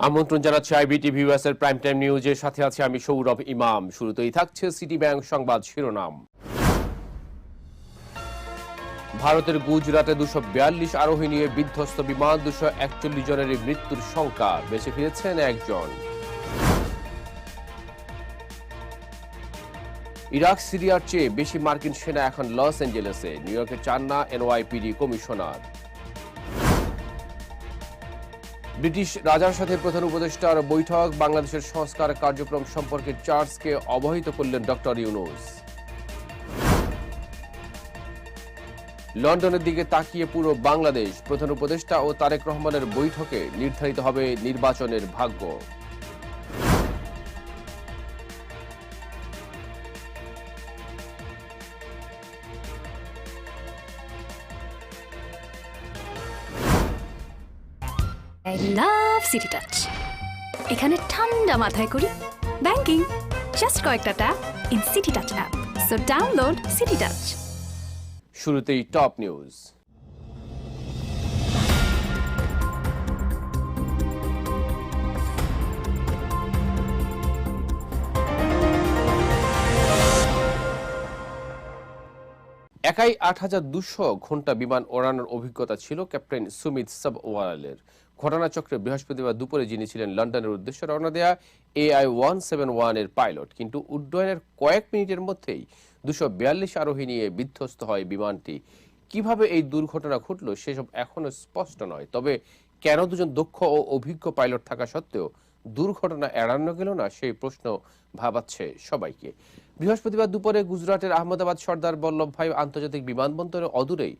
আমন্ত্রণ জানাচ্ছি IBT viewers এর প্রাইম টাইম নিউজের সাথে আছে আমি সৌরভ ইমাম। শুরুতেই থাকছে সিটি ব্যাংক সংবাদ শিরোনাম। ভারতের গুজরাটে দুশো বিয়াল্লিশ আরোহী নিয়ে বিধ্বস্ত বিমান, দুশো একচল্লিশ জনের মৃত্যুর সংখ্যা বেঁচে ফিরেছেন একজন। ইরাক, সিরিয়ার চেয়ে বেশি মার্কিন সেনা এখন লস অ্যাঞ্জেলেসে। নিউ ইয়র্কে চান না এনওয়াইপিডি কমিশনার। ব্রিটিশ রাজার সাথে প্রধান উপদেষ্টার বৈঠক, বাংলাদেশের সংস্কার কার্যক্রম সম্পর্কে চার্জকে অবহিত করলেন ডক্টর ইউনুস। লন্ডনের দিকে তাকিয়ে পুরো বাংলাদেশ, প্রধান উপদেষ্টা ও তারেক রহমানের বৈঠকে নির্ধারিত হবে নির্বাচনের ভাগ্য। সিটি টাচ এখানে ঠান্ডা মাথায় করি ব্যাংকিং। জাস্ট কয়েকটা tap in city touch app so download city touch শুরুতেই টপ নিউজ একাই আট হাজার দুশো ঘণ্টা বিমান ওড়ানোর অভিজ্ঞতা ছিল ক্যাপ্টেন সুমিত সাবওয়ালের। ঘটনাচক্রে বৃহস্পতিবার দুপুরে যিনি ছিলেন লন্ডনের উদ্দেশ্যে রওনা দেয়া এআই ওয়ান সেভেন ওয়ানের পাইলট, কিন্তু উড্ডয়নের কয়েক মিনিটের মধ্যেই দুশো বিয়াল্লিশ আরোহী নিয়ে বিধ্বস্ত হয় বিমানটি। কীভাবে এই দুর্ঘটনা ঘটল সেসব এখনও স্পষ্ট নয়, তবে কেন দুজন দক্ষ ও অভিজ্ঞ পাইলট থাকা সত্ত্বেও দুর্ঘটনা এড়ানো গেল না সেই প্রশ্ন ভাবাচ্ছে সবাইকে। বৃহস্পতিবার দুপুরে গুজরাটের আহমেদাবাদ সর্দার বল্লভভাই আন্তর্জাতিক বিমানবন্দরের অদূরেই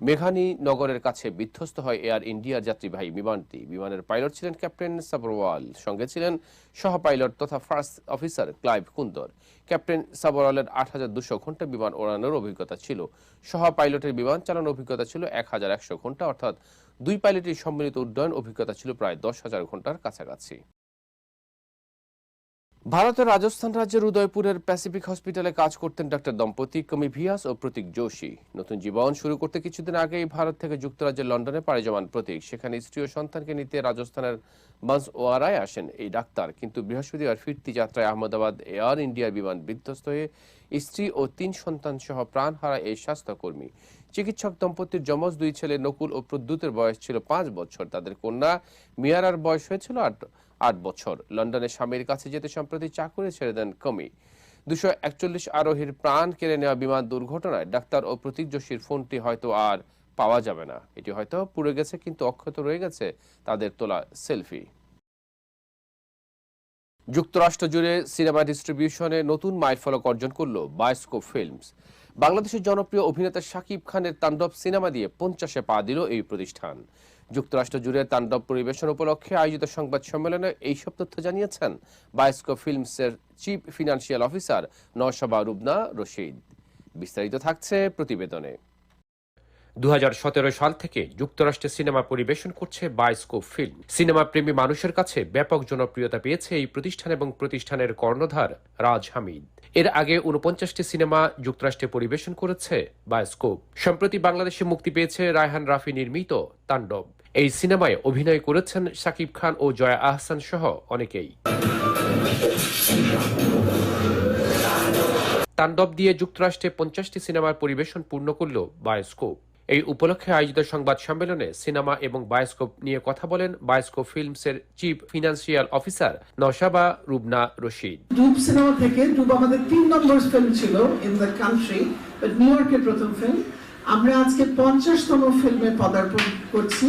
মেঘানী নগরের কাছে বিধ্বস্ত হয় এয়ার ইন্ডিয়ার যাত্রীবাহী বিমানটি। বিমানের পাইলট ছিলেন ক্যাপ্টেন সাবরওয়াল, সঙ্গে ছিলেন সহ পাইলট তথা first officer Clive Kunder. Captain সাবরওয়ালের আট হাজার দুশো ঘণ্টা বিমান ওড়ানোর অভিজ্ঞতা ছিল। সহ পাইলটের বিমান চালানোর অভিজ্ঞতা ছিল এক হাজার একশো ঘণ্টা, অর্থাৎ দুই পাইলটের সম্মিলিত উড্ডয়ন অভিজ্ঞতা ছিল প্রায় দশ হাজার ঘণ্টার কাছাকাছি। ভারতের রাজস্থান রাজ্যের উদয়পুরের প্যাসিফিক হসপিটালে কাজ করতেন ডাক্তার দম্পতি কমি ভিয়াস ও প্রতীক যোশী। নতুন জীবন শুরু করতে কিছুদিন আগেই ভারত থেকে যুক্তরাজ্যের লন্ডনে পাড়ি জমান প্রতীক। সেখানে স্ত্রী ও সন্তানকে নিতে রাজস্থানের বান্সওয়ারায় আসেন এই ডাক্তার। কিন্তু বৃহস্পতিবার ফিরতি যাত্রায় আহমেদাবাদ এয়ার ইন্ডিয়ার বিমান বিধ্বস্ত হয়ে স্ত্রী ও তিন সন্তান সহ প্রাণ হারা এই স্বাস্থ্যকর্মী। চিকিৎসক দম্পতির যমজ দুই ছেলে নকুল ও প্রদ্যুতের বয়স ছিল পাঁচ বছর। তাদের কন্যা মিয়ারার বয়স হয়েছিল আট আট বছর। লন্ডনে স্বামীর কাছে যেতে সম্প্রতি চাকুরে ছেড়ে দেন কমি। দুশো একচল্লিশ আরোহীর প্রাণ কেড়ে নেওয়া বিমান দুর্ঘটনায় ডাক্তার ও প্রতীক যোশীর ফোনটি হয়তো আর পাওয়া যাবে না। এটি হয়তো পুড়ে গেছে কিন্তু অক্ষত রয়ে গেছে তাদের তোলা সেলফি। যুক্তরাষ্ট্র জুড়ে সিনেমা ডিস্ট্রিবিউশনে নতুন মাইলফলক অর্জন করল বায়োস্কোপ ফিল্মস। বাংলাদেশের জনপ্রিয় অভিনেতা শাকিব খানের তাণ্ডব সিনেমা দিয়ে পঞ্চাশে পা দিল এই প্রতিষ্ঠান। যুক্তরাষ্ট্র জুড়ে তাণ্ডব পরিবেশন উপলক্ষে আয়োজিত সংবাদ সম্মেলনে এইসব তথ্য জানিয়েছেন bioscope ফিল্মসের chief financial officer Nashba Rubna Rashid. বিস্তারিত থাকছে প্রতিবেদনে। দু হাজার সতেরো সাল থেকে যুক্তরাষ্ট্রে সিনেমা পরিবেশন করছে বায়োস্কোপ ফিল্ম। সিনেমা প্রেমী মানুষের কাছে ব্যাপক জনপ্রিয়তা পেয়েছে এই প্রতিষ্ঠান এবং প্রতিষ্ঠানের কর্ণধার রাজ হামিদ। এর আগে উনপঞ্চাশটি সিনেমা যুক্তরাষ্ট্রে পরিবেশন করেছে বায়োস্কোপ সম্প্রতি বাংলাদেশে মুক্তি পেয়েছে রায়হান রাফি নির্মিত তাণ্ডব। এই সিনেমায় অভিনয় করেছেন শাকিব খান ও জয়া আহসান সহ অনেকেই। তাণ্ডব দিয়ে যুক্তরাষ্ট্রে পঞ্চাশটি সিনেমার পরিবেশন পূর্ণ করল বায়োস্কোপ। এই উপলক্ষে আয়োজিত সংবাদ সম্মেলনে সিনেমা এবং বায়োস্কোপ নিয়ে কথা বলেন bioscope ফিল্মসের chief financial officer Noshaba Rubna Rashid. Doob cinema থেকে ডুব আমাদের তিন নম্বর ফিল্ম ছিল ইন দ্য কান্ট্রি নিউ ইয়র্কের প্রথম ফিল্ম আমরা আজকে পঞ্চাশতম ফিল্মে পদার্পণ করছি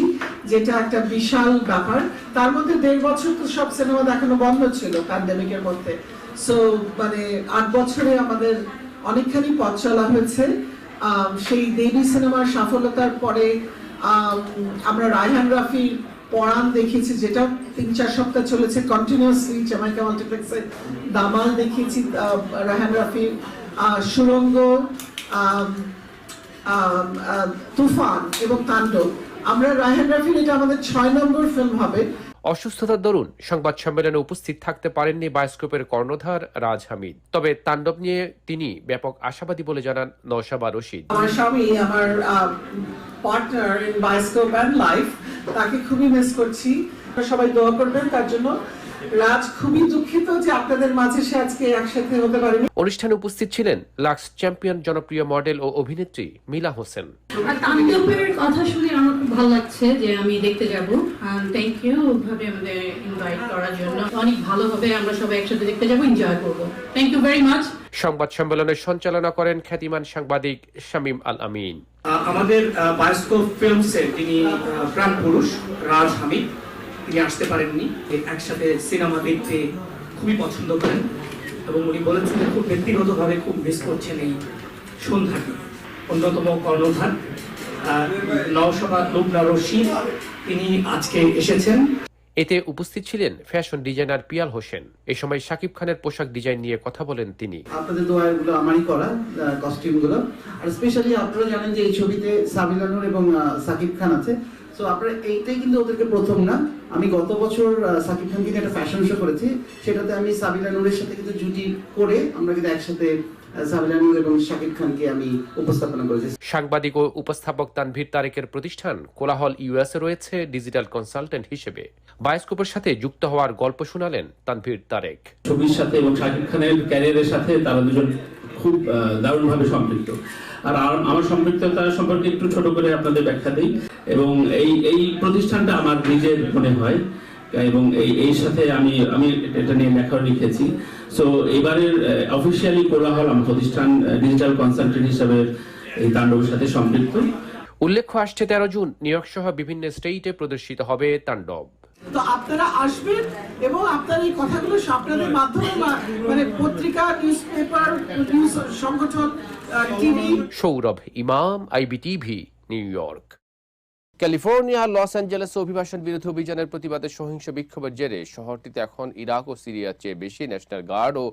যেটা একটা বিশাল ব্যাপার। তার মধ্যে দেড় বছর তো সব সিনেমা দেখানো বন্ধ ছিল প্যান্ডেমিকের মধ্যে। সো মানে আট বছরে আমাদের অনেকখানি পথ চলা হয়েছে। সেই দেবী সিনেমার সাফল্যতার পরে আম, আমরা রায়হান রাফির পড়ান দেখিয়েছি যেটা তিন চার সপ্তাহ চলেছে কন্টিনিউসলি জামাইকা মাল্টিপ্লেক্সে দামাল দেখিয়েছি রায়হান রাফির সুরঙ্গ তুফান এবং তাণ্ডব। আমরা রায়হান রাফির এটা আমাদের ছয় নম্বর ফিল্ম হবে। অসুস্থতার দরুন সংবাদ সম্মেলনে উপস্থিত থাকতে পারেননি বায়োস্কোপের কর্ণধার রাজ হামিদ। তবে তাণ্ডব নিয়ে তিনি ব্যাপক আশাবাদী বলে জানান নওশাবা রশিদ। আমার স্বামী আমার partner in bioscope and life তাকে খুবই মিস করছি। সবাই দোয়া করবেন তার জন্য রাজ খুবই দুঃখিত যে আপনাদের মাঝে সে আজকে একসাথে হতে পারেনি। অনুষ্ঠানে উপস্থিত ছিলেন লাক্স চ্যাম্পিয়ন জনপ্রিয় মডেল ও অভিনেত্রী মিলা হোসেন। তাণ্ডবের কথা শুনে আমার খুব ভালো লাগছে যে আমি দেখতে যাব। থ্যাংক ইউ ওইভাবে আমাদের ইনভাইট করার জন্য। অনেক ভালো আমরা সবাই একসাথে দেখতে যাব এনজয় করব। থ্যাংক ইউ ভেরি মাচ সংবাদ সম্মেলনের সঞ্চালনা করেন খ্যাতিমান সাংবাদিক শামীম আল আমিন। আমাদের বায়োস্কোপ ফিল্মসে তিনি প্রাণ পুরুষ রাজ হামিদ। তিনি আসতে পারেননি। একসাথে সিনেমা দেখতে খুবই পছন্দ করেন এবং উনি বলেছেন খুব ব্যক্তিগতভাবে খুব মিস করছেন এই সন্ধ্যাটি অন্যতম কর্ণধার আহ, লুবনা রশিদ তিনি আজকে এসেছেন। এতে উপস্থিত ছিলেন ফ্যাশন ডিজাইনার পিয়াল হোসেন। এ সময় শাকিব খানের পোশাক ডিজাইন নিয়ে কথা বলেন তিনি। আপনাদের দোয়াগুলো আমারই করা কস্টিউমগুলো। আর স্পেশালি আপনারা জানেন যে এই ছবিতে সাবিলা নূর এবং সাকিব খান আছে। সো আপনারা এইটাই কিন্তু ওদেরকে প্রথম না। আমি গত বছর সাকিব খানকে নিয়ে একটা ফ্যাশন শো করেছি। সেটাতে আমি সাবিলা নূরের সাথে কিন্তু জুটি করে আমরা কিন্তু একসাথে আহ, সাবিলা নূর এবং সাকিব খানকে আমি উপস্থাপনা করেছি। সাংবাদিক ও উপস্থাপক তানভীর তারেকের প্রতিষ্ঠান কোলাহল ইউএসএ রয়েছে ডিজিটাল কনসালটেন্ট হিসেবে। বায়োস্কোপের সাথে যুক্ত হওয়ার গল্প শোনালেন তানভীর তারেক। ছবির সাথে এবং শাকিব খানের ক্যারিয়ারের সাথে তারা দুজন খুব দারুণভাবে সম্পৃক্ত। আর আমার সম্পৃক্ততা সম্পর্কে একটু ছোট করে আপনাদের ব্যাখ্যা দিই। এবং এই এই প্রতিষ্ঠানটা আমার নিজের মনে হয়, এবং এই এই সাথে আমি আমি এটা নিয়ে লেখাও লিখেছি। সো এবারের অফিসিয়ালি কোলাহল আমার প্রতিষ্ঠান ডিজিটাল কনসালটেন্ট হিসাবে এই তাণ্ডবের সাথে সম্পৃক্ত। উল্লেখ্য, আসছে তেরো জুন, নিউ সহ বিভিন্ন স্টেটে প্রদর্শিত হবে তাণ্ডব। তো আপনারা আসবেন এবং আপনার এই কথাগুলো আপনাদের মাধ্যমে মানে পত্রিকা নিউজ পেপার নিউজ সংগঠন TV Sourav, Imam IBTV New York. California, Los অ্যাঞ্জেলেসে অভিবাসন বিরোধী অভিযানের প্রতিবাদে সহিংস বিক্ষোভের জেরে শহরটিতে এখন ইরাক ও সিরিয়ার চেয়ে বেশি ন্যাশনাল গার্ড ও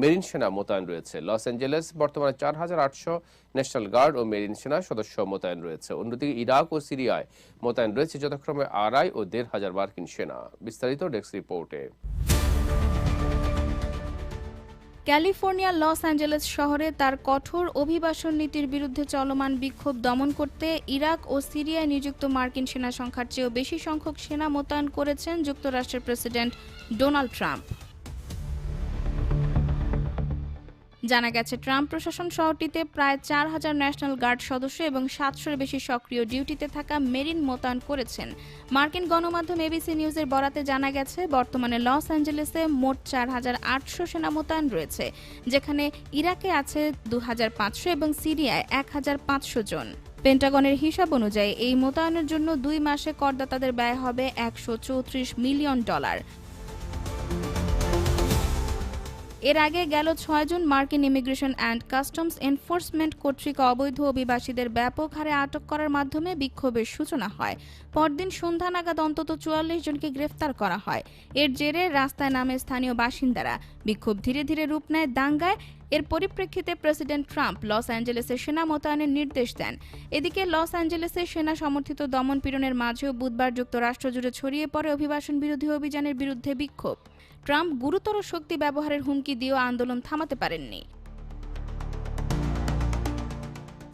মেরিন সেনা মোতায়েন রয়েছে। লস অ্যাঞ্জেলেস বর্তমানে চার হাজার আটশো ন্যাশনাল গার্ড ও মেরিন সেনা সদস্য মোতায়েন রয়েছে। অন্যদিকে ইরাক ও সিরিয়ায় মোতায়েন রয়েছে, যথাক্রমে আড়াই ও দেড় হাজার মার্কিন সেনা। বিস্তারিত ডেস্ক রিপোর্টে। ক্যালিফোর্নিয়ার লস অ্যাঞ্জেলেস শহরে তার কঠোর অভিবাসন নীতির বিরুদ্ধে চলমান বিক্ষোভ দমন করতে ইরাক ও সিরিয়ায় নিযুক্ত মার্কিন সেনা সংখ্যার চেয়েও বেশি সংখ্যক সেনা মোতায়েন করেছেন যুক্তরাষ্ট্রের প্রেসিডেন্ট ডোনাল্ড ট্রাম্প। জানা গেছে, ট্রাম্প প্রশাসন শহরটিতে প্রায় চার হাজার ন্যাশনাল গার্ড সদস্য এবং সাতশোর বেশি সক্রিয় ডিউটিতে থাকা মেরিন মোতায়েন করেছেন। মার্কিন গণমাধ্যম এবিসি নিউজের বরাতে জানা গেছে, বর্তমানে লস অ্যাঞ্জেলেসে মোট চার হাজার আটশো সেনা মোতায়েন রয়েছে, যেখানে ইরাকে আছে দু হাজার পাঁচশো এবং সিরিয়ায় এক হাজার পাঁচশো জন। পেন্টাগনের হিসাব অনুযায়ী এই মোতায়েনের জন্য দুই মাসে করদাতাদের ব্যয় হবে একশো চৌত্রিশ মিলিয়ন ডলার। এর আগে গেল ছয়জন মার্কিন ইমিগ্রেশন অ্যান্ড কাস্টমস এনফোর্সমেন্ট কর্তৃক অবৈধ অভিবাসীদের ব্যাপক হারে আটক করার মাধ্যমে বিক্ষোভের সূচনা হয়। পরদিন সন্ধ্যা নাগাদ অন্তত চুয়াল্লিশ জনকে গ্রেফতার করা হয়। এর জেরে রাস্তায় নামে স্থানীয় বাসিন্দারা। বিক্ষোভ ধীরে ধীরে রূপ নেয় দাঙ্গায় এর পরিপ্রেক্ষিতে প্রেসিডেন্ট ট্রাম্প লস অ্যাঞ্জেলেসে সেনা মোতায়েনের নির্দেশ দেন। এদিকে লস অ্যাঞ্জেলেসে সেনা সমর্থিত দমন পীড়নের মাঝেও বুধবার যুক্তরাষ্ট্র জুড়ে ছড়িয়ে পড়ে অভিবাসন বিরোধী অভিযানের বিরুদ্ধে বিক্ষোভ। ট্রাম্প গুরুতর শক্তি ব্যবহারের হুমকি দিয়েও আন্দোলন থামাতে পারেননি।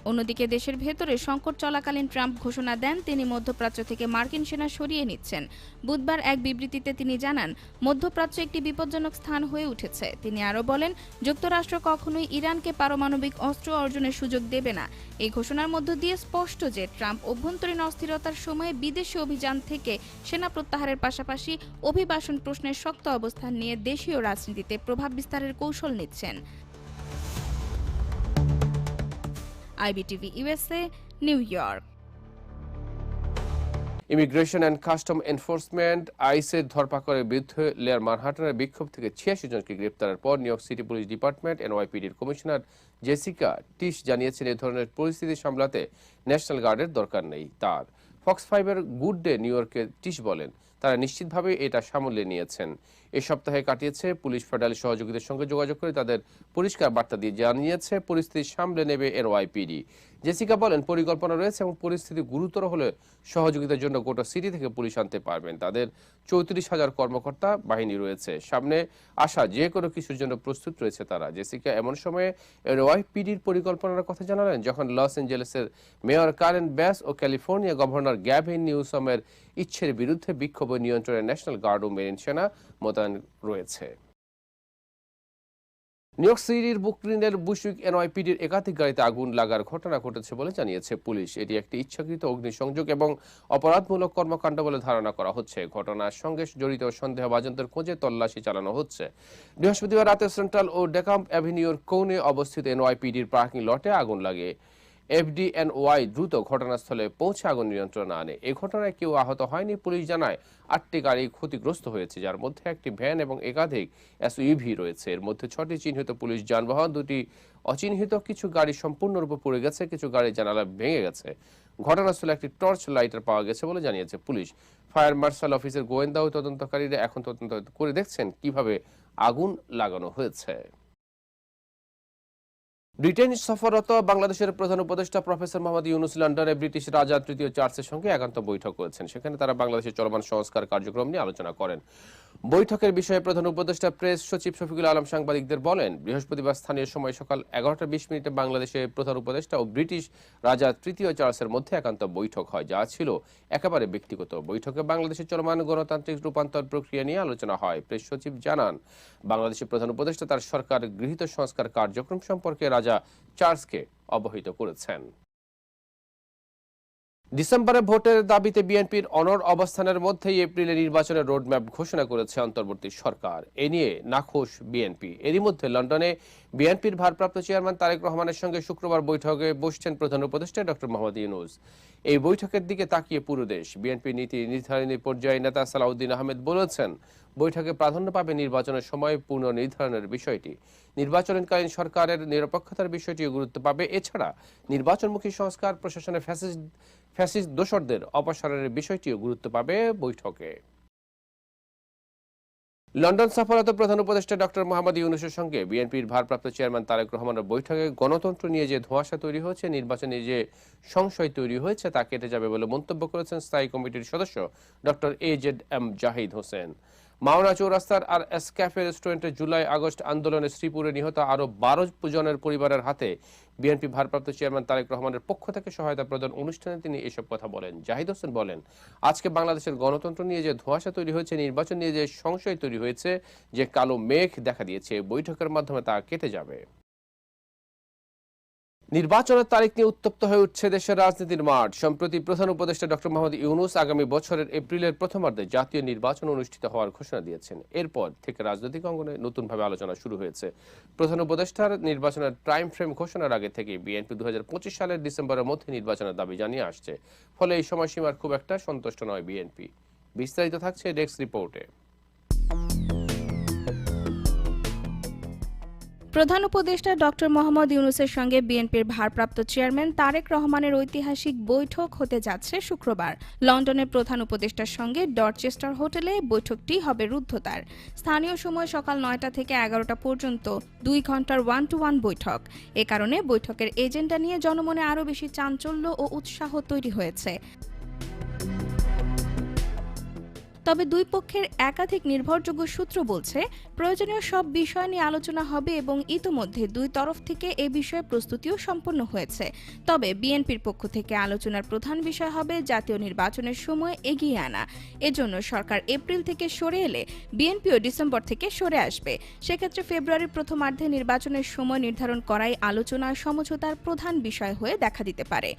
অন্যদিকে দেশের ভেতরে সংকট চলাকালীন ট্রাম্প ঘোষণা দেন, তিনি মধ্যপ্রাচ্য থেকে মার্কিন সেনা সরিয়ে নিচ্ছেন। বুধবার এক বিবৃতিতে তিনি জানান, মধ্যপ্রাচ্য একটি বিপজ্জনক স্থান হয়ে উঠেছে। তিনি আরও বলেন, যুক্তরাষ্ট্র কখনোই ইরানকে পারমাণবিক অস্ত্র অর্জনের সুযোগ দেবে না। এই ঘোষণার মধ্য দিয়ে স্পষ্ট যে ট্রাম্প অভ্যন্তরীণ অস্থিরতার সময়ে বিদেশি অভিযান থেকে সেনা প্রত্যাহারের পাশাপাশি অভিবাসন প্রশ্নের শক্ত অবস্থান নিয়ে দেশীয় রাজনীতিতে প্রভাব বিস্তারের কৌশল নিচ্ছেন। IBTV USA, New York. Immigration and custom enforcement আইসের ধরপাকড়ের বিরুদ্ধে লেয়ার মানহাটনের বিক্ষোভ থেকে ছিয়াশি জনকে গ্রেপ্তারের পর New York City police department এনওয়াইপিডির commissioner Jessica Tisch জানিয়েছেন এই ধরনের পরিস্থিতি সামলাতে ন্যাশনাল গার্ডের দরকার নেই তার। ফক্স ফাইভের গুড ডে নিউ ইয়র্কে টিস বলেন, তারা নিশ্চিতভাবে এটা সামলে নিয়েছেন। এ সপ্তাহে কাটিয়েছে। পুলিশ ফেডারেল সহযোগীদের সঙ্গে যোগাযোগ করে তাদের পরিষ্কার বার্তা দিয়ে জানিয়েছে, পরিস্থিতি সামলে নেবে এর ওয়াইপিডি জেসিকা বলেন, পরিকল্পনা রয়েছে এবং পরিস্থিতি গুরুতর হলে সহযোগিতার জন্য গোটা সিটি থেকে পুলিশ আনতে পারবেন। তাদের চৌত্রিশ হাজার কর্মকর্তা বাহিনী রয়েছে। সামনে আসা যে কোনো কিছুর জন্য প্রস্তুত রয়েছে তারা। জেসিকা এমন সময়ে এর ওয়াইপিডির পরিকল্পনার কথা জানালেন, যখন লস অ্যাঞ্জেলেসের মেয়র কারেন ব্যাস ও ক্যালিফোর্নিয়া গভর্নর গ্যাভিন নিউসমের ইচ্ছের বিরুদ্ধে বিক্ষোভ নিয়ন্ত্রণে ন্যাশনাল গার্ড ও মেরিন সেনা মোতায়েন রয়েছে। নিউ ইয়র্ক সিটির বুকলিনের বুশউইক এনওয়াইপিডির একাধিক গাড়িতে আগুন লাগার ঘটনা ঘটেছে বলে জানিয়েছে পুলিশ। এটি একটি ইচ্ছাকৃত অগ্নিসংযোগ এবং অপরাধমূলক কর্মকাণ্ড বলে ধারণা করা হচ্ছে। ঘটনার সঙ্গে জড়িত সন্দেহভাজনদের খোঁজে তল্লাশি চালানো হচ্ছে। বৃহস্পতিবার রাতে সেন্ট্রাল ও ডেকাম্প অ্যাভিনিউর কৌনে অবস্থিত এনওয়াইপিডির পার্কিং লটে আগুন লাগে। এফডিএনওয়াই দ্রুত ঘটনাস্থলে পৌঁছে আগুন নিয়ন্ত্রণে আনে। এ ঘটনায় কেউ আহত হয়নি, পুলিশ জানায় আটটি গাড়ি ক্ষতিগ্রস্ত হয়েছে, যার মধ্যে একটি ভ্যান এবং একাধিক এসইভি রয়েছে। এর মধ্যে ছটি চিহ্নিত পুলিশ যানবাহন, দুটি অচিহ্নিত কিছু গাড়ি সম্পূর্ণরূপে পড়ে গেছে, কিছু গাড়ির জানালা ভেঙে গেছে। ঘটনাস্থলে একটি টর্চ লাইটার পাওয়া গেছে বলে জানিয়েছে পুলিশ। ফায়ার মার্শাল অফিসের গোয়েন্দা ও তদন্তকারীরা এখন তদন্ত করে দেখছেন কীভাবে আগুন লাগানো হয়েছে। ব্রিটেন সফররত বাংলাদেশের প্রধান উপদেষ্টা প্রফেসর মোহাম্মদ ইউনুস লন্ডনে ব্রিটিশ রাজা তৃতীয় চার্লসের সঙ্গে একান্ত বৈঠক করেছেন। সেখানে তারা বাংলাদেশের চলমান সংস্কার কার্যক্রম নিয়ে আলোচনা করেন। বৈঠকের বিষয়ে প্রধান উপদেষ্টা প্রেস সচিব শফিকুল আলম সাংবাদিকদের বলেন, বৃহস্পতিবার স্থানীয় সময় সকাল এগারোটা বিশ মিনিটে বাংলাদেশে প্রধান উপদেষ্টা ও ব্রিটিশ রাজা তৃতীয় চার্লসের মধ্যে একান্ত বৈঠক হয়, যা ছিল একেবারে ব্যক্তিগত বৈঠকে। বাংলাদেশের চলমান গণতান্ত্রিক রূপান্তর প্রক্রিয়া নিয়ে আলোচনা হয়। প্রেস সচিব জানান, বাংলাদেশের প্রধান উপদেষ্টা তার সরকার গৃহীত সংস্কার কার্যক্রম সম্পর্কে রাজা চার্লসকে অবহিত করেছেন। ডিসেম্বরে ভোটের দাবিতে বিএনপির অনর অবস্থানের মধ্যেই এপ্রিলে নির্বাচনের রোডম্যাপ ঘোষণা করেছে অন্তর্বর্তী সরকার। এ নিয়ে নাখোশ বিএনপি। এরই মধ্যে লন্ডনে বিএনপির ভারপ্রাপ্ত চেয়ারম্যান তারেক রহমানের সঙ্গে শুক্রবার বৈঠকে বসছেন প্রধান উপদেষ্টা ডক্টর মোহাম্মদ ইউনুস। এই বৈঠকের দিকে তাকিয়ে পুরো দেশ, বিএনপি নীতি নির্ধারণী পর্যায়ে নেতা সালাউদ্দিন আহমেদ বলেছেন, বৈঠকে প্রাধান্য পাবে নির্বাচনের সময় পুনঃ নির্ধারণের বিষয়টি। নির্বাচনকালীন সরকারের নিরপেক্ষতার বিষয়টিও গুরুত্ব পাবে। এছাড়া নির্বাচনমুখী সংস্কার, প্রশাসনের ফ্যাসিস্ট ফ্যাসিস্ট দোসরদের অপসারণের বিষয়টিও গুরুত্ব পাবে বৈঠকে। লন্ডন সফররত প্রধান উপদেষ্টা ডক্টর মোহাম্মদ ইউনুসের সঙ্গে বিএনপির ভারপ্রাপ্ত চেয়ারম্যান তারেক রহমানের বৈঠকে গণতন্ত্র নিয়ে যে ধোঁয়াশা তৈরি হয়েছে, নির্বাচনে যে সংশয় তৈরি হয়েছে তা কেটে যাবে বলে মন্তব্য করেছেন স্থায়ী কমিটির সদস্য doctor A Z M Zahid Hossain. Mawna চৌরাস্তার R S cafe রেস্টুরেন্টে জুলাই আগস্ট আন্দোলনে শ্রীপুরে নিহত আরও বারো জনের পরিবারের হাতে বিএনপি ভারপ্রাপ্ত চেয়ারম্যান তারেক রহমানের পক্ষ থেকে সহায়তা প্রদান অনুষ্ঠানে তিনি এসব কথা বলেন। জাহিদ হোসেন বলেন, আজকে বাংলাদেশের গণতন্ত্র নিয়ে যে ধোঁয়াশা তৈরি হয়েছে, নির্বাচন নিয়ে যে সংশয় তৈরি হয়েছে, যে কালো মেঘ দেখা দিয়েছে, বৈঠকের মাধ্যমে তা কেটে যাবে। নির্বাচনের তারিখ নিয়ে উত্তপ্ত হয়ে উঠছে দেশের রাজনীতির মাঠ। সম্প্রতি প্রধান উপদেষ্টা ডক্টর মোহাম্মদ ইউনুস আগামী বছরের এপ্রিলের প্রথমার্ধে জাতীয় নির্বাচন অনুষ্ঠিত হওয়ার ঘোষণা দিয়েছেন। এরপর থেকে রাজনৈতিক অঙ্গনে নতুনভাবে আলোচনা শুরু হয়েছে। প্রধান উপদেষ্টার নির্বাচনের টাইম ফ্রেম ঘোষণার আগে থেকে বিএনপি দুই হাজার পঁচিশ সালের ডিসেম্বরের মধ্যে নির্বাচনের দাবি জানিয়ে আসছে। ফলে এই সময়সীমার খুব একটা সন্তুষ্ট নয় বিএনপি। বিস্তারিত থাকছে ডেস্ক রিপোর্টে প্রধান উপদেষ্টা ডক্টর মোহাম্মদ ইউনুসের সঙ্গে বিএনপির ভারপ্রাপ্ত চেয়ারম্যান তারেক রহমানের ঐতিহাসিক বৈঠক হতে যাচ্ছে শুক্রবার। লন্ডনের প্রধান উপদেষ্টার সঙ্গে ডরচেস্টার হোটেলে বৈঠকটি হবে রুদ্ধতার। স্থানীয় সময় সকাল নয়টা থেকে এগারোটা পর্যন্ত দুই ঘণ্টার ওয়ান টু ওয়ান বৈঠক। এ কারণে বৈঠকের এজেন্ডা নিয়ে জনমনে আরও বেশি চাঞ্চল্য ও উৎসাহ তৈরি হয়েছে। তবে দুই পক্ষের একাধিক নির্ভরযোগ্য সূত্র বলছে, প্রয়োজনীয় সব বিষয় নিয়ে আলোচনা হবে এবং ইতোমধ্যে দুই তরফ থেকে এ বিষয়ে প্রস্তুতিও সম্পন্ন হয়েছে। তবে বিএনপির পক্ষ থেকে আলোচনার প্রধান বিষয় হবে জাতীয় নির্বাচনের সময় এগিয়ে আনা। এজন্য সরকার এপ্রিল থেকে সরে এলে বিএনপিও ডিসেম্বর থেকে সরে আসবে। সেক্ষেত্রে ফেব্রুয়ারির প্রথমার্ধে নির্বাচনের সময় নির্ধারণ করাই আলোচনা সমঝোতার প্রধান বিষয় হয়ে দেখা দিতে পারে।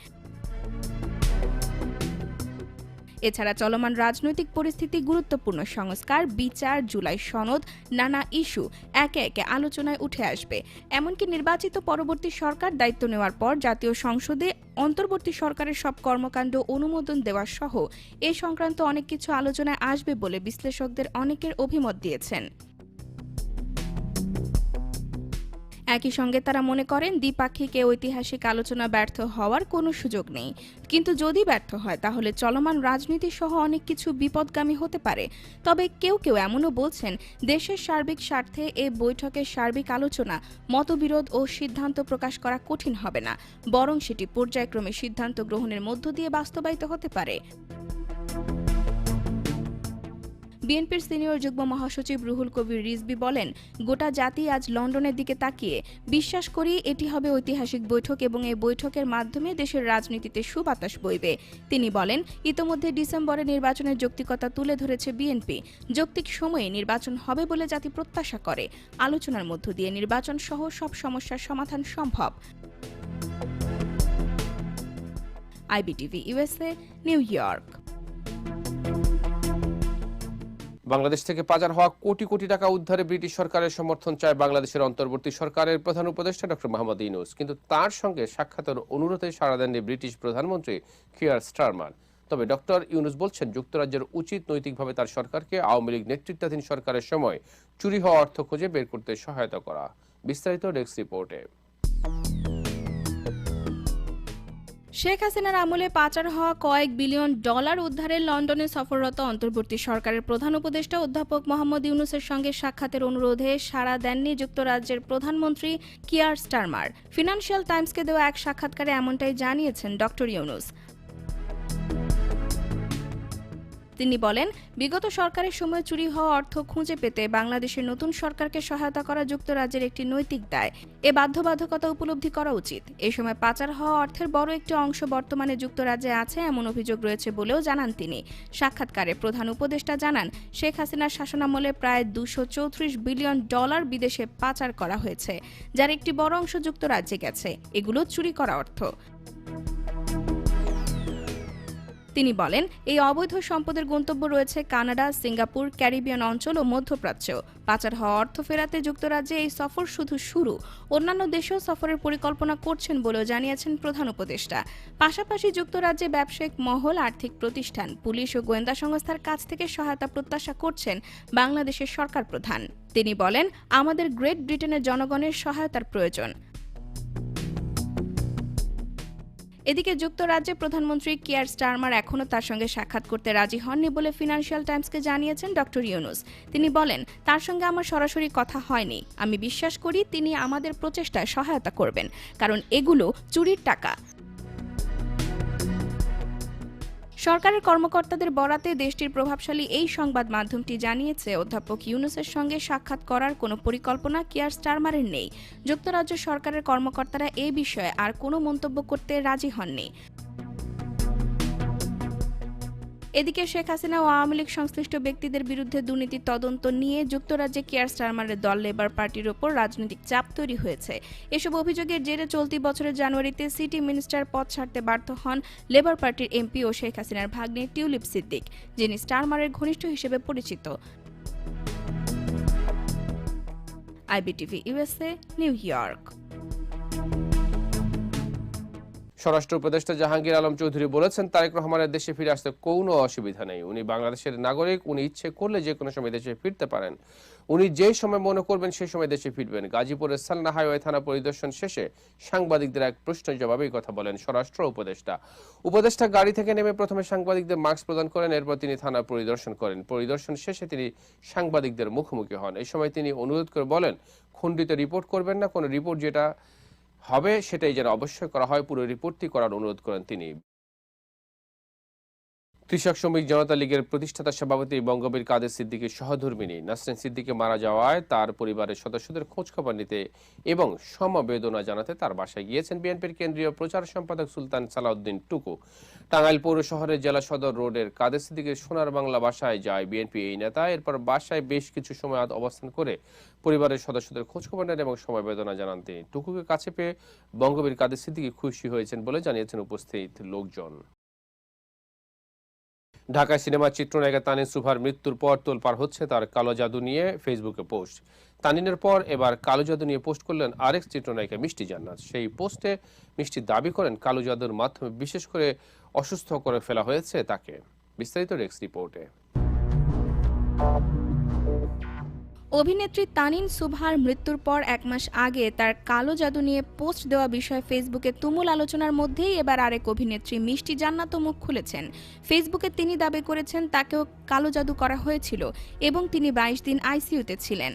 এছাড়া চলমান রাজনৈতিক পরিস্থিতি গুরুত্বপূর্ণ। সংস্কার, বিচার, জুলাই সনদ, নানা ইস্যু একে একে আলোচনায় উঠে আসবে। এমনকি নির্বাচিত পরবর্তী সরকার দায়িত্ব নেওয়ার পর জাতীয় সংসদে অন্তর্বর্তী সরকারের সব কর্মকাণ্ড অনুমোদন দেওয়া সহ এ সংক্রান্ত অনেক কিছু আলোচনায় আসবে বলে বিশ্লেষকদের অনেকের অভিমত দিয়েছেন। একই সঙ্গে তারা মনে করেন দ্বিপাক্ষিক এ ঐতিহাসিক আলোচনা ব্যর্থ হওয়ার কোনো সুযোগ নেই। কিন্তু যদি ব্যর্থ হয়, তাহলে চলমান রাজনীতি সহ অনেক কিছু বিপদগামী হতে পারে। তবে কেউ কেউ এমনও বলছেন, দেশের সার্বিক স্বার্থে এ বৈঠকের সার্বিক আলোচনা, মতবিরোধ ও সিদ্ধান্ত প্রকাশ করা কঠিন হবে না। বরং সেটি পর্যায়ক্রমে সিদ্ধান্ত গ্রহণের মধ্য দিয়ে বাস্তবায়িত হতে পারে। বিএনপির সিনিয়র যুগ্ম মহাসচিব রুহুল কবির রিজবি বলেন, গোটা জাতি আজ লন্ডনের দিকে তাকিয়ে। বিশ্বাস করি এটি হবে ঐতিহাসিক বৈঠক এবং এই বৈঠকের মাধ্যমে দেশের রাজনীতিতে সুবাতাস বইবে। তিনি বলেন, ইতোমধ্যে ডিসেম্বরে নির্বাচনের যৌক্তিকতা তুলে ধরেছে বিএনপি। যৌক্তিক সময়ে নির্বাচন হবে বলে জাতি প্রত্যাশা করে। আলোচনার মধ্য দিয়ে নির্বাচন সহ সব সমস্যার সমাধান সম্ভব। IBTV USA New York. Bangladesh থেকে পাচার হওয়া কোটি কোটি টাকা উদ্ধারে ব্রিটিশ সরকারের সমর্থন চায় বাংলাদেশের অন্তর্বর্তী সরকারের প্রধান উপদেষ্টা ডক্টর মোহাম্মদ ইনুস কিন্তু তার সঙ্গে সাক্ষাতের অনুরোধে সাড়া দেননি ব্রিটিশ প্রধানমন্ত্রী কিয়ার স্টারমার। তবে ডক্টর ইউনুস বলছেন, যুক্তরাজ্যের উচিত নৈতিকভাবে তার সরকারকে আওয়ামী লীগ নেতৃত্বাধীন সরকারের সময় চুরি হওয়া অর্থ খুঁজে বের করতে সহায়তা করা। বিস্তারিত ডেস্ক রিপোর্টে। শেখ হাসিনার আমলে পাচার হওয়া কয়েক বিলিয়ন ডলার উদ্ধারে লন্ডনে সফররত অন্তর্বর্তী সরকারের প্রধান উপদেষ্টা অধ্যাপক মোহাম্মদ ইউনুসের সঙ্গে সাক্ষাতের অনুরোধে সাড়া দেননি যুক্তরাজ্যের প্রধানমন্ত্রী কিয়ার স্টারমার। ফিনান্সিয়াল টাইমসকে দেওয়া এক সাক্ষাৎকারে এমনটাই জানিয়েছেন ডক্টর ইউনুস। তিনি বলেন, বিগত সরকারের সময় চুরি হওয়া অর্থ খুঁজে পেতে বাংলাদেশের নতুন সরকারকে সহায়তা করা যুক্তরাজ্যের একটি নৈতিক দায়। এ বাধ্যবাধকতা উপলব্ধি করা উচিত। এই সময় পাচার হওয়া অর্থের বড় একটি অংশ বর্তমানে যুক্তরাজ্যে আছে এমন অভিযোগ রয়েছে বলেও জানান তিনি। সাক্ষাৎকারে প্রধান উপদেষ্টা জানান, শেখ হাসিনার শাসনামলে প্রায় দুশো বিলিয়ন ডলার বিদেশে পাচার করা হয়েছে, যার একটি বড় অংশ যুক্তরাজ্যে গেছে। এগুলো চুরি করা অর্থ। তিনি বলেন, এই অবৈধ সম্পদের গন্তব্য রয়েছে কানাডা, সিঙ্গাপুর, ক্যারিবিয়ান অঞ্চল ও মধ্যপ্রাচ্য। পাচার হওয়া অর্থ ফেরাতে যুক্তরাজ্যে এই সফর শুধু শুরু। অন্যান্য দেশেও সফরের পরিকল্পনা করছেন বলেও জানিয়েছেন প্রধান উপদেষ্টা। পাশাপাশি যুক্তরাজ্যে ব্যবসায়িক মহল, আর্থিক প্রতিষ্ঠান, পুলিশ ও গোয়েন্দা সংস্থার কাছ থেকে সহায়তা প্রত্যাশা করছেন বাংলাদেশের সরকার প্রধান। তিনি বলেন, আমাদের গ্রেট ব্রিটেনের জনগণের সহায়তার প্রয়োজন। এদিকে যুক্তরাজ্যে প্রধানমন্ত্রী কিয়ার স্টারমার এখনও তার সঙ্গে সাক্ষাৎ করতে রাজি হননি বলে ফিনান্সিয়াল টাইমসকে জানিয়েছেন ডক্টর ইউনুস। তিনি বলেন, তার সঙ্গে আমার সরাসরি কথা হয়নি। আমি বিশ্বাস করি তিনি আমাদের প্রচেষ্টায় সহায়তা করবেন, কারণ এগুলো চুরির টাকা। সরকারের কর্মকর্তাদের বরাতে দেশটির প্রভাবশালী এই সংবাদ মাধ্যমটি জানিয়েছে, অধ্যাপক ইউনুসের সঙ্গে সাক্ষাৎ করার কোনো পরিকল্পনা কিয়ার স্টারমারের নেই। যুক্তরাজ্য সরকারের কর্মকর্তারা এ বিষয়ে আর কোনো মন্তব্য করতে রাজি হননি। এদিকে শেখ হাসিনা ও আওয়ামী লীগ সংশ্লিষ্ট ব্যক্তিদের বিরুদ্ধে দুর্নীতির তদন্ত নিয়ে যুক্তরাজ্যে কেয়ার স্টারমারের দল লেবার পার্টির ওপর রাজনৈতিক চাপ তৈরি হয়েছে। এসব অভিযোগের জেরে চলতি বছরের জানুয়ারিতে সিটি মিনিস্টার পদ ছাড়তে বাধ্য হন লেবার পার্টির এমপি ও শেখ হাসিনার ভাগ্নে টিউলিপ সিদ্দিক, যিনি স্টারমারের ঘনিষ্ঠ হিসেবে পরিচিত। IBTV USA New York. স্বরাষ্ট্র উপদেষ্টা জাহাঙ্গীর আলম চৌধুরী বলেছেন, তারেক রহমানের দেশে ফিরে আসতে কোনো অসুবিধা নেই। উনি বাংলাদেশের নাগরিক, উনি ইচ্ছে করলে যে কোনো সময় দেশে ফিরতে পারেন। উনি যে সময় মনে করবেন সেই সময় দেশে ফিরবেন। গাজীপুরের সালনা হাইওয়ে থানা পরিদর্শন শেষে সাংবাদিকদের এক প্রশ্নের জবাবে কথা বলেন স্বরাষ্ট্র উপদেষ্টা। উপদেষ্টা গাড়ি থেকে নেমে প্রথমে সাংবাদিকদের মাস্ক প্রদান করেন, এরপর তিনি থানা পরিদর্শন করেন। পরিদর্শন শেষে তিনি সাংবাদিকদের মুখোমুখি হন। এই সময় তিনি অনুরোধ করে বলেন, খণ্ডিত রিপোর্ট করবেন না। কোনো রিপোর্ট যেটা হবে সেটাই যেন অবশ্যই করা হয়। পুরো রিপোর্টটি করার অনুরোধ করেন তিনি। কৃষক শ্রমিক জনতা লীগের প্রতিষ্ঠাতা সভাপতি বঙ্গবীর কাদের সিদ্দিকীর সহধর্মিনী নাসরিন সিদ্দিকে মারা যাওয়ায় তার পরিবারের সদস্যদের খোঁজখবর নিতে এবং সমবেদনা জানাতে তার বাসায় গিয়েছেন বিএনপির কেন্দ্রীয় প্রচার সম্পাদক সুলতান সালাউদ্দিন টুকু। টাঙ্গাইল পৌর শহরের জেলা সদর রোডের কাদের সিদ্দিকীর সোনার বাংলা বাসায় যায় বিএনপি এই নেতা। এরপর বাসায় বেশ কিছু সময় অবস্থান করে পরিবারের সদস্যদের খোঁজখবর নেন এবং সমবেদনা জানান তিনি। টুকুকে কাছে পেয়ে বঙ্গবীর কাদের সিদ্দিকী খুশি হয়েছেন বলে জানিয়েছেন উপস্থিত লোকজন। ঢাকায় সিনেমা চিত্রনায়িকা তানিন সুভার মৃত্যুর পর তোলপার হচ্ছে তার কালো জাদু নিয়ে ফেসবুকে পোস্ট। তানিনের পর এবার কালো জাদু নিয়ে পোস্ট করলেন আরেক চিত্রনায়িকা মিষ্টি জান্নাত। সেই পোস্টে মিষ্টি দাবি করেন কালো জাদুর মাধ্যমে বিশেষ করে অসুস্থ করে ফেলা হয়েছে তাকে। বিস্তারিত রেক্স রিপোর্টে। অভিনেত্রী তানিন সুভার মৃত্যুর পর এক মাস আগে তার কালো জাদু নিয়ে পোস্ট দেওয়া বিষয়ে ফেসবুকে তুমুল আলোচনার মধ্যেই এবার আরেক অভিনেত্রী মিষ্টি জান্নাত মুখ খুলেছেন। ফেসবুকে তিনি দাবি করেছেন, তাকেও কালো জাদু করা হয়েছিল এবং তিনি বাইশ দিন আইসিইউতে ছিলেন।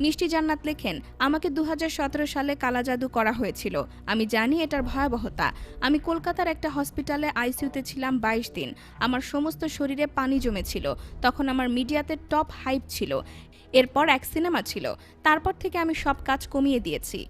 মিষ্টি জান্নাত লেখেন, আমাকে দু হাজার সতেরো সালে কালা জাদু করা হয়েছিল। আমি জানি এটার ভয়াবহতা। আমি কলকাতার একটা হসপিটালে আইসিউতে ছিলাম বাইশ দিন। আমার সমস্ত শরীরে পানি জমেছিল। তখন আমার মিডিয়াতে টপ হাইপ ছিল। এরপর এক সিনেমা ছিল। তারপর থেকে আমি সব কাজ কমিয়ে দিয়েছি।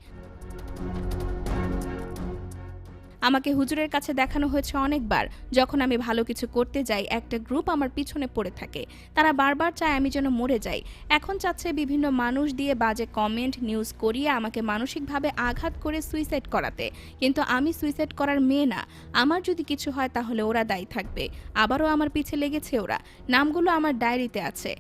আমাকে হুজুরের কাছে দেখানো হয়েছে অনেকবার, যখন আমি ভালো কিছু করতে যাই, একটা গ্রুপ আমার পিছনে পড়ে থাকে। তারা বারবার চায় আমি যেন মরে যাই। এখন চাচ্ছে বিভিন্ন মানুষ দিয়ে বাজে কমেন্ট, নিউজ করিয়ে আমাকে মানসিকভাবে আঘাত করে সুইসাইড করাতে। কিন্তু আমি সুইসাইড করার মেয়ে না। আমার যদি কিছু হয় তাহলে ওরা দায়ী থাকবে। আবারও আমার পিছে লেগেছে ওরা। নামগুলো আমার ডায়েরিতে আছে।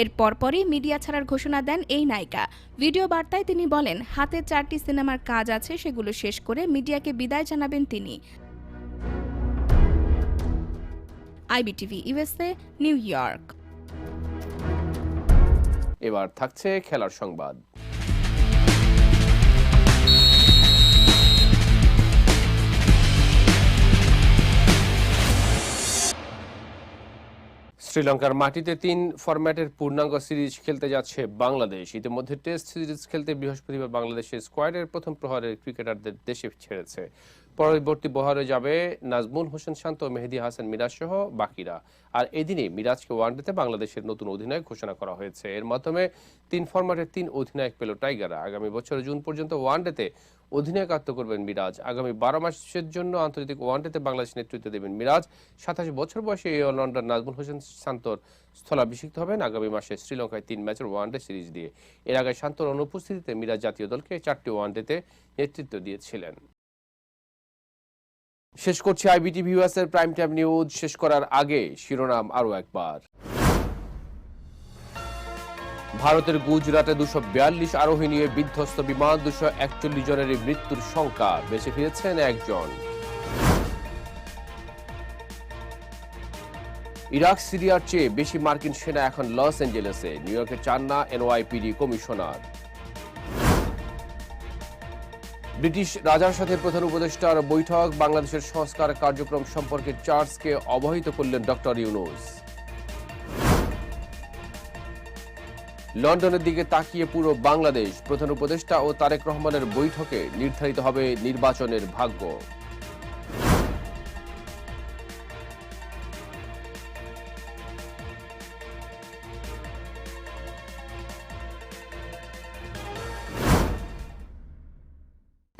এর পরপরই মিডিয়া ছাড়ার ঘোষণা দেন এই নায়িকা। ভিডিও বার্তায় তিনি বলেন, হাতে চারটি সিনেমার কাজ আছে, সেগুলো শেষ করে মিডিয়াকে বিদায় জানাবেন তিনি। IBTV USA, New York. এবার থাকছে খেলার সংবাদ। শ্রীলঙ্কার মাটিতে তিন ফরম্যাটের পূর্ণাঙ্গ সিরিজ খেলতে যাচ্ছে বাংলাদেশ। ইতিমধ্যে টেস্ট সিরিজ খেলতে বৃহস্পতিবার বাংলাদেশের স্কোয়াডের প্রথম প্রহরের ক্রিকেটারদের দেশে ছেড়েছে। পরবর্তী বহরে যাবে নাজমুল হোসেন শান্ত, মেহেদি হাসান মিরাজ সহ বাকিরা। আর এদিনই মিরাজকে ওয়ানডেতে বাংলাদেশের নতুন অধিনায়ক ঘোষণা করা হয়েছে। এর মাধ্যমে তিন ফরম্যাটের তিন অধিনায়ক পেল টাইগাররা। আগামী বছর জুন পর্যন্ত ওয়ানডেতে অধিনায়কত্ব করবেন মিরাজ। আগামী বারো মাসের জন্য আন্তর্জাতিক ওয়ানডেতে বাংলাদেশ নেতৃত্ব দেবেন মিরাজ। সাতাশ বছর বয়সে এই অলরাউন্ডার নাজমুল হোসেন শান্তর স্থলাভিষিক্ত হবেন। আগামী মাসে শ্রীলঙ্কায় তিন ম্যাচের ওয়ানডে সিরিজ দিয়ে। এর আগে শান্তর অনুপস্থিতিতে মিরাজ জাতীয় দলকে চারটি ওয়ানডেতে নেতৃত্ব দিয়েছিলেন। শেষ করছি আইবিটি ভিউয়ার্সের প্রাইম টাইম নিউজ শেষ করার আগে শিরোনাম আরও একবার। ভারতের গুজরাটে দুশো বিয়াল্লিশ আরোহী নিয়ে বিধ্বস্ত বিমান, দুশো একচল্লিশ জনের মৃত্যুর সংখ্যা বেঁচে ফিরেছেন একজন। ইরাক, সিরিয়ার চেয়ে বেশি মার্কিন সেনা এখন লস অ্যাঞ্জেলেসে। নিউ ইয়র্কে চান না এনওয়াইপিডি কমিশনার। ব্রিটিশ রাজার সাথে প্রধান উপদেষ্টার বৈঠক, বাংলাদেশের সংস্কার কার্যক্রম সম্পর্কে চার্চকে অবহিত করলেন ডক্টর ইউনুস। লন্ডনের দিকে তাকিয়ে পুরো বাংলাদেশ, প্রধান উপদেষ্টা ও তারেক রহমানের বৈঠকে নির্ধারিত হবে নির্বাচনের ভাগ্য।